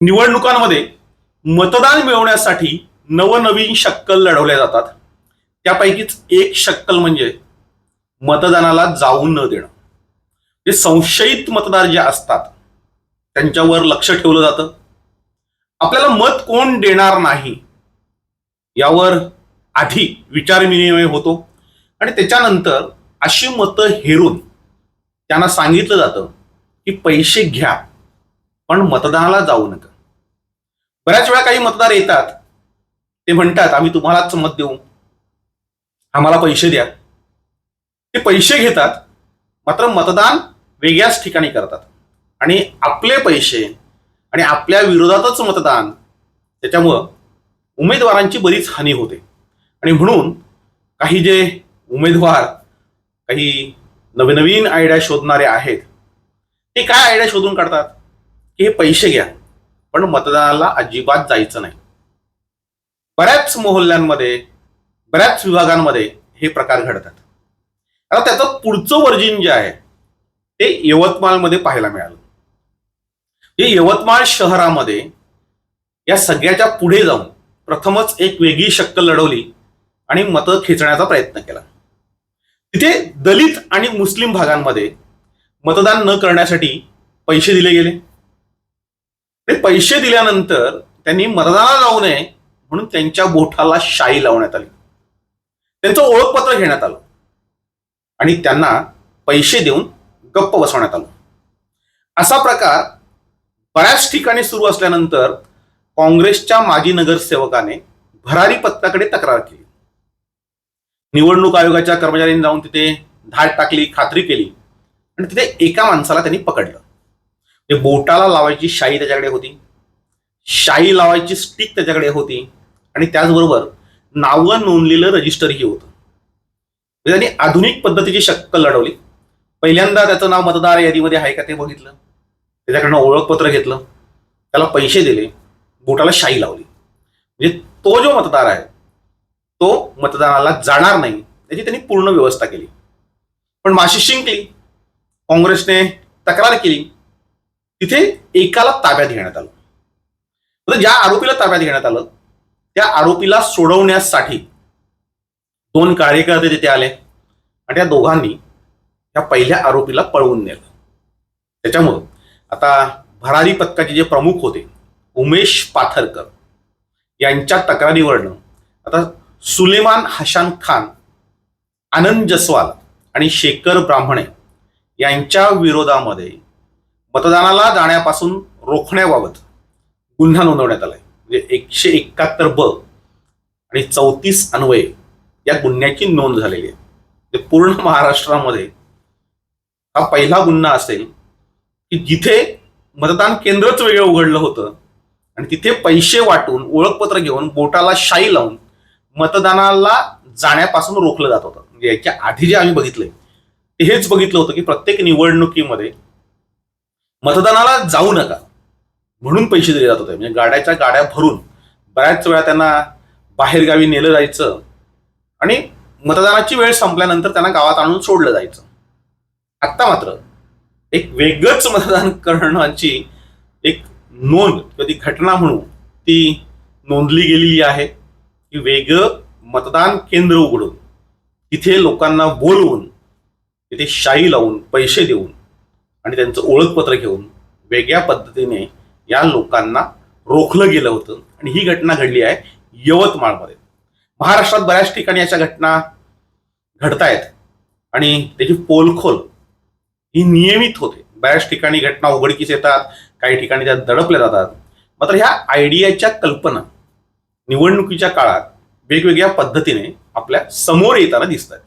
निवडणुकांमध्ये मतदान मिळवण्यासाठी नवनवीन शक्कल लढवल्या जातात. त्यापैकीच एक शक्कल म्हणजे मतदानाला जाऊ न देणं. जे संशयित मतदार जे असतात त्यांच्यावर लक्ष ठेवलं जातं. आपल्याला मत कोण देणार नाही यावर आधी विचारविनिमय होतो. आणि त्याच्यानंतर अशी मतं हेरून त्यांना सांगितलं जातं की पैसे घ्या पण मतदानाला जाऊ नका. बऱ्याच वेळा काही मतदार येतात ते म्हणतात आम्ही तुम्हालाच मत देऊ. आम्हाला पैसे द्या. ते पैसे घेतात मात्र मतदान वेगळ्याच ठिकाणी करतात. आणि आपले पैसे आणि आपल्या विरोधातच मतदान त्याच्यामुळं उमेदवारांची बरीच हानी होते. आणि म्हणून काही जे उमेदवार काही नवनवीन आयडिया शोधणारे आहेत ते काय आयडिया शोधून काढतात? की हे पैसे घ्या. पण मतदानाला अजिबात जायचं नाही. बऱ्याच मोहल्ल्यांमध्ये बऱ्याच विभागांमध्ये हे प्रकार घडतात. आता त्याचं पुढचं वर्जिन जे आहे ते यवतमाळमध्ये पाहायला मिळालं. हे यवतमाळ शहरामध्ये या सगळ्याच्या पुढे जाऊन प्रथमच एक वेगळी शक्कल लढवली आणि मतं खेचण्याचा प्रयत्न केला. तिथे दलित आणि मुस्लिम भागांमध्ये मतदान न करण्यासाठी पैसे दिले गेले. ते पैसे दिल्यानंतर त्यांनी मतदानाला जाऊ नये म्हणून त्यांच्या बोठाला शाई लावण्यात आली. त्यांचं ओळखपत्र घेण्यात आलं. आणि त्यांना पैसे देऊन गप्प बसवण्यात आलं. असा प्रकार बऱ्याच ठिकाणी सुरू असल्यानंतर काँग्रेसच्या माजी नगरसेवकाने भरारी पत्राकडे तक्रार केली. निवडणूक आयोगाच्या कर्मचाऱ्यांनी जाऊन तिथे धाड टाकली खात्री केली. आणि तिथे एका माणसाला त्यांनी पकडलं. ते बोटाला लावायची शाई त्याच्याकडे होती. शाई लावायची स्टिक त्याच्याकडे होती. आणि त्याचबरोबर नावं नोंदलेलं रजिस्टरही होतं. म्हणजे त्यांनी आधुनिक पद्धतीची शक्कल लढवली. पहिल्यांदा त्याचं नाव मतदार यादीमध्ये आहे का ते बघितलं. त्याच्याकडनं ओळखपत्र घेतलं. त्याला पैसे दिले. बोटाला शाई लावली. म्हणजे तो जो मतदार आहे तो मतदानाला जाणार नाही. त्याची त्यांनी पूर्ण व्यवस्था केली. पण माशी शिंकली. काँग्रेसने तक्रार केली. तिथे एकाला ताब्यात घेण्यात आलं. आता ज्या आरोपीला ताब्यात घेण्यात आलं त्या आरोपीला सोडवण्यासाठी दोन कार्यकर्ते तिथे आले आणि त्या दोघांनी त्या पहिल्या आरोपीला पळवून नेलं. त्याच्यामुळं आता भरारी पथकाचे जे प्रमुख होते उमेश पाथरकर यांच्या तक्रारीवरनं आता सुलेमान हशान खान आनंद जसवाल आणि शेखर ब्राह्मणे यांच्या विरोधामध्ये मतदानाला जाण्यापासून रोखण्याबाबत गुन्हा नोंदवण्यात आलाय. म्हणजे एकशे एकाहत्तर ब आणि चौतीस अन्वये या गुन्ह्याची नोंद झालेली आहे. म्हणजे पूर्ण महाराष्ट्रामध्ये हा पहिला गुन्हा असेल की जिथे मतदान केंद्रच वेगळं उघडलं होतं आणि तिथे पैसे वाटून ओळखपत्र घेऊन बोटाला शाई लावून मतदानाला जाण्यापासून रोखलं जात होतं. म्हणजे याच्या आधी जे आम्ही बघितलंय ते हेच बघितलं होतं की प्रत्येक निवडणुकीमध्ये मतदानाला जाऊ नका. म्हणून पैसे दिले जात होते. म्हणजे गाड्याच्या गाड्या भरून बऱ्याच वेळा त्यांना बाहेरगावी नेलं जायचं. आणि मतदानाची वेळ संपल्यानंतर त्यांना गावात आणून सोडलं जायचं. आत्ता मात्र एक वेगळंच मतदान करण्याची एक नोंद किंवा ती घटना म्हणून ती नोंदली गेलेली आहे. की वेगळं मतदान केंद्र उघडून तिथे लोकांना बोलवून तिथे शाई लावून पैसे देऊन आणि त्यांचं ओळखपत्र घेऊन वेगळ्या पद्धतीने या लोकांना रोखलं गेलं होतं. आणि ही घटना घडली आहे यवतमाळमध्ये. महाराष्ट्रात बऱ्याच ठिकाणी अशा घटना घडतायत. आणि त्याची पोलखोल ही नियमित होते. बऱ्याच ठिकाणी घटना उघडकीस येतात काही ठिकाणी त्या दडपल्या जातात. मात्र ह्या आयडियाच्या कल्पना निवडणुकीच्या काळात वेगवेगळ्या पद्धतीने आपल्यासमोर येताना दिसतात